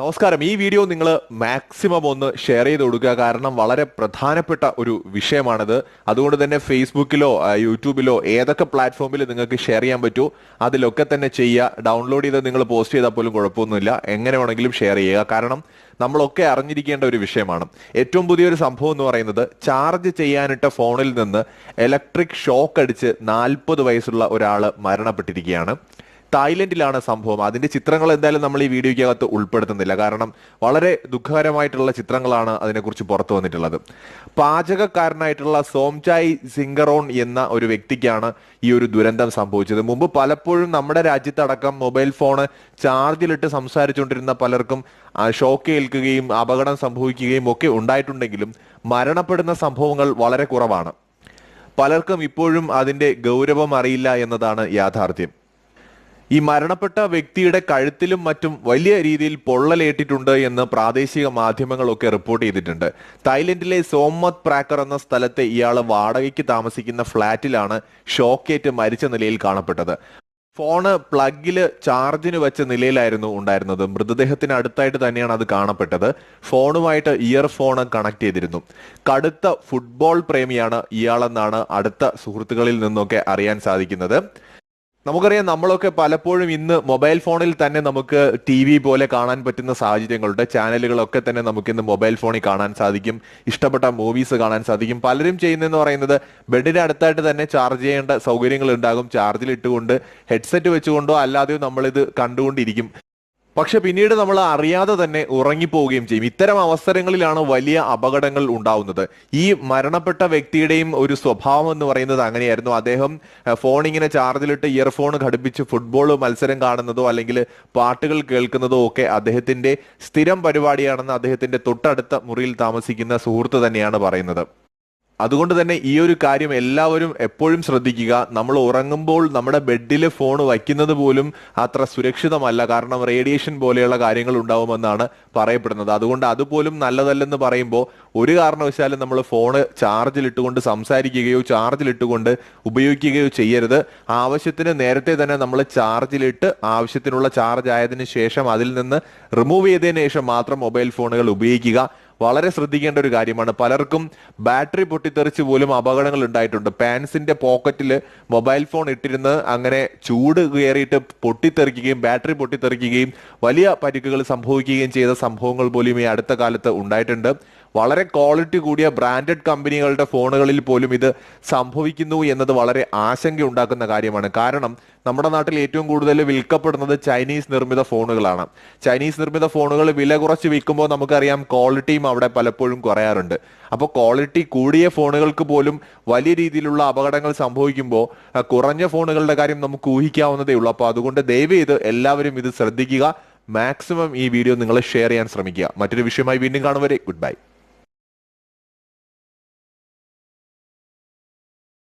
നമസ്കാരം. ഈ വീഡിയോ നിങ്ങൾ മാക്സിമം ഒന്ന് ഷെയർ ചെയ്ത് കൊടുക്കുക. കാരണം വളരെ പ്രധാനപ്പെട്ട ഒരു വിഷയമാണിത്. അതുകൊണ്ട് തന്നെ ഫേസ്ബുക്കിലോ യൂട്യൂബിലോ ഏതൊക്കെ പ്ലാറ്റ്ഫോമിൽ നിങ്ങൾക്ക് ഷെയർ ചെയ്യാൻ പറ്റൂ അതിലൊക്കെ തന്നെ ചെയ്യുക. ഡൗൺലോഡ് ചെയ്ത് നിങ്ങൾ പോസ്റ്റ് ചെയ്താൽ പോലും കുഴപ്പമൊന്നുമില്ല. എങ്ങനെ വേണമെങ്കിലും ഷെയർ ചെയ്യുക. കാരണം നമ്മളൊക്കെ അറിഞ്ഞിരിക്കേണ്ട ഒരു വിഷയമാണ്. ഏറ്റവും പുതിയൊരു സംഭവം എന്ന് പറയുന്നത് ചാർജ് ചെയ്യാനിട്ട ഫോണിൽ നിന്ന് ഇലക്ട്രിക് ഷോക്ക് അടിച്ച് നാൽപ്പത് വയസ്സുള്ള ഒരാൾ മരണപ്പെട്ടിരിക്കുകയാണ്. തായ്ലൻഡിലാണ് സംഭവം. അതിന്റെ ചിത്രങ്ങൾ എന്തായാലും നമ്മൾ ഈ വീഡിയോയ്ക്കകത്ത് ഉൾപ്പെടുത്തുന്നില്ല. കാരണം വളരെ ദുഃഖകരമായിട്ടുള്ള ചിത്രങ്ങളാണ് അതിനെക്കുറിച്ച് പുറത്തു വന്നിട്ടുള്ളത്. പാചകക്കാരനായിട്ടുള്ള സോംചായ് സിംഗറോൺ എന്ന ഒരു വ്യക്തിക്കാണ് ഈ ഒരു ദുരന്തം സംഭവിച്ചത്. മുമ്പ് പലപ്പോഴും നമ്മുടെ രാജ്യത്തടക്കം മൊബൈൽ ഫോണ് ചാർജിലിട്ട് സംസാരിച്ചുകൊണ്ടിരുന്ന പലർക്കും ഷോക്ക് ഏൽക്കുകയും അപകടം സംഭവിക്കുകയും ഒക്കെ ഉണ്ടായിട്ടുണ്ടെങ്കിലും മരണപ്പെടുന്ന സംഭവങ്ങൾ വളരെ കുറവാണ്. പലർക്കും ഇപ്പോഴും അതിന്റെ ഗൗരവം അറിയില്ല എന്നതാണ് യാഥാർത്ഥ്യം. ഈ മരണപ്പെട്ട വ്യക്തിയുടെ കഴുത്തിലും മറ്റും വലിയ രീതിയിൽ പൊള്ളലേറ്റിട്ടുണ്ട് എന്ന് പ്രാദേശിക മാധ്യമങ്ങളൊക്കെ റിപ്പോർട്ട് ചെയ്തിട്ടുണ്ട്. തായ്ലൻഡിലെ സോമത് പ്രാക്കർ എന്ന സ്ഥലത്തെ ഇയാൾ വാടകയ്ക്ക് താമസിക്കുന്ന ഫ്ളാറ്റിലാണ് ഷോക്കേറ്റ് മരിച്ച നിലയിൽ കാണപ്പെട്ടത്. ഫോണ് പ്ലഗിൽ ചാർജിന് വെച്ച നിലയിലായിരുന്നു ഉണ്ടായിരുന്നത്. മൃതദേഹത്തിന് അടുത്തായിട്ട് തന്നെയാണ് അത് കാണപ്പെട്ടത്. ഫോണുമായിട്ട് ഇയർഫോൺ കണക്ട് ചെയ്തിരുന്നു. കടുത്ത ഫുട്ബോൾ പ്രേമിയാണ് ഇയാളെന്നാണ് അടുത്ത സുഹൃത്തുക്കളിൽ നിന്നൊക്കെ അറിയാൻ സാധിക്കുന്നത്. നമുക്കറിയാം നമ്മളൊക്കെ പലപ്പോഴും ഇന്ന് മൊബൈൽ ഫോണിൽ തന്നെ നമുക്ക് ടി വി പോലെ കാണാൻ പറ്റുന്ന സാഹചര്യങ്ങളുണ്ട് ചാനലുകളൊക്കെ തന്നെ നമുക്ക് ഇന്ന് മൊബൈൽ ഫോണിൽ കാണാൻ സാധിക്കും. ഇഷ്ടപ്പെട്ട മൂവീസ് കാണാൻ സാധിക്കും. പലരും ചെയ്യുന്നതെന്ന് പറയുന്നത് ബെഡിന്റെ അടുത്തായിട്ട് തന്നെ ചാർജ് ചെയ്യേണ്ട സൗകര്യങ്ങൾ ഉണ്ടാകും. ചാർജിൽ ഇട്ടുകൊണ്ട് ഹെഡ്സെറ്റ് വെച്ചുകൊണ്ടോ അല്ലാതെയോ നമ്മളിത് കണ്ടുകൊണ്ടിരിക്കും. പക്ഷെ പിന്നീട് നമ്മൾ അറിയാതെ തന്നെ ഉറങ്ങിപ്പോവുകയും ചെയ്യും. ഇത്തരം അവസരങ്ങളിലാണ് വലിയ അപകടങ്ങൾ ഉണ്ടാവുന്നത്. ഈ മരണപ്പെട്ട വ്യക്തിയുടെയും ഒരു സ്വഭാവം എന്ന് പറയുന്നത് അങ്ങനെയായിരുന്നു. അദ്ദേഹം ഫോൺ ഇങ്ങനെ ചാർജിലിട്ട് ഇയർഫോൺ ഘടിപ്പിച്ച് ഫുട്ബോൾ മത്സരം കാണുന്നതോ അല്ലെങ്കിൽ പാട്ടുകൾ കേൾക്കുന്നതോ ഒക്കെ അദ്ദേഹത്തിന്റെ സ്ഥിരം പരിപാടിയാണെന്ന് അദ്ദേഹത്തിന്റെ തൊട്ടടുത്ത മുറിയിൽ താമസിക്കുന്ന സുഹൃത്ത് തന്നെയാണ് പറയുന്നത്. അതുകൊണ്ട് തന്നെ ഈ ഒരു കാര്യം എല്ലാവരും എപ്പോഴും ശ്രദ്ധിക്കുക. നമ്മൾ ഉറങ്ങുമ്പോൾ നമ്മുടെ ബെഡിൽ ഫോൺ വയ്ക്കുന്നത് പോലും അത്ര സുരക്ഷിതമല്ല. കാരണം റേഡിയേഷൻ പോലെയുള്ള കാര്യങ്ങൾ ഉണ്ടാവുമെന്നാണ് പറയപ്പെടുന്നത്. അതുകൊണ്ട് അതുപോലും നല്ലതല്ലെന്ന് പറയുമ്പോൾ ഒരു കാരണവശാലും നമ്മൾ ഫോണ് ചാർജിലിട്ടുകൊണ്ട് സംസാരിക്കുകയോ ചാർജിലിട്ടുകൊണ്ട് ഉപയോഗിക്കുകയോ ചെയ്യരുത്. ആവശ്യത്തിന് നേരത്തെ തന്നെ നമ്മൾ ചാർജിലിട്ട് ആവശ്യത്തിനുള്ള ചാർജ് ആയതിനു ശേഷം അതിൽ നിന്ന് റിമൂവ് ചെയ്തതിനു ശേഷം മാത്രം മൊബൈൽ ഫോണുകൾ ഉപയോഗിക്കുക. വളരെ ശ്രദ്ധിക്കേണ്ട ഒരു കാര്യമാണ്. പലർക്കും ബാറ്ററി പൊട്ടിത്തെറിച്ച് പോലും അപകടങ്ങൾ ഉണ്ടായിട്ടുണ്ട്. പാൻസിന്റെ പോക്കറ്റിൽ മൊബൈൽ ഫോൺ ഇട്ടിരുന്ന് അങ്ങനെ ചൂട് കയറിയിട്ട് പൊട്ടിത്തെറിക്കുകയും ബാറ്ററി പൊട്ടിത്തെറിക്കുകയും വലിയ പരിക്കുകൾ സംഭവിക്കുകയും ചെയ്ത സംഭവങ്ങൾ പോലും ഈ അടുത്ത കാലത്ത് ഉണ്ടായിട്ടുണ്ട്. വളരെ ക്വാളിറ്റി കൂടിയ ബ്രാൻഡഡ് കമ്പനികളുടെ ഫോണുകളിൽ പോലും ഇത് സംഭവിക്കുന്നു എന്നത് വളരെ ആശങ്ക ഉണ്ടാക്കുന്ന കാര്യമാണ്. കാരണം നമ്മുടെ നാട്ടിൽ ഏറ്റവും കൂടുതൽ വിൽക്കപ്പെടുന്നത് ചൈനീസ് നിർമ്മിത ഫോണുകളാണ്. ചൈനീസ് നിർമ്മിത ഫോണുകൾ വില കുറച്ച് വിൽക്കുമ്പോൾ നമുക്കറിയാം ക്വാളിറ്റിയും അവിടെ പലപ്പോഴും കുറയാറുണ്ട്. അപ്പോൾ ക്വാളിറ്റി കൂടിയ ഫോണുകൾക്ക് പോലും വലിയ രീതിയിലുള്ള അപകടങ്ങൾ സംഭവിക്കുമ്പോൾ കുറഞ്ഞ ഫോണുകളുടെ കാര്യം നമുക്ക് ഊഹിക്കാവുന്നതേ ഉള്ളൂ. അപ്പോൾ അതുകൊണ്ട് ദയവ് ചെയ്ത് എല്ലാവരും ഇത് ശ്രദ്ധിക്കുക. മാക്സിമം ഈ വീഡിയോ നിങ്ങൾ ഷെയർ ചെയ്യാൻ ശ്രമിക്കുക. മറ്റൊരു വിഷയമായി വീണ്ടും കാണുവരെ ഗുഡ് ബൈ.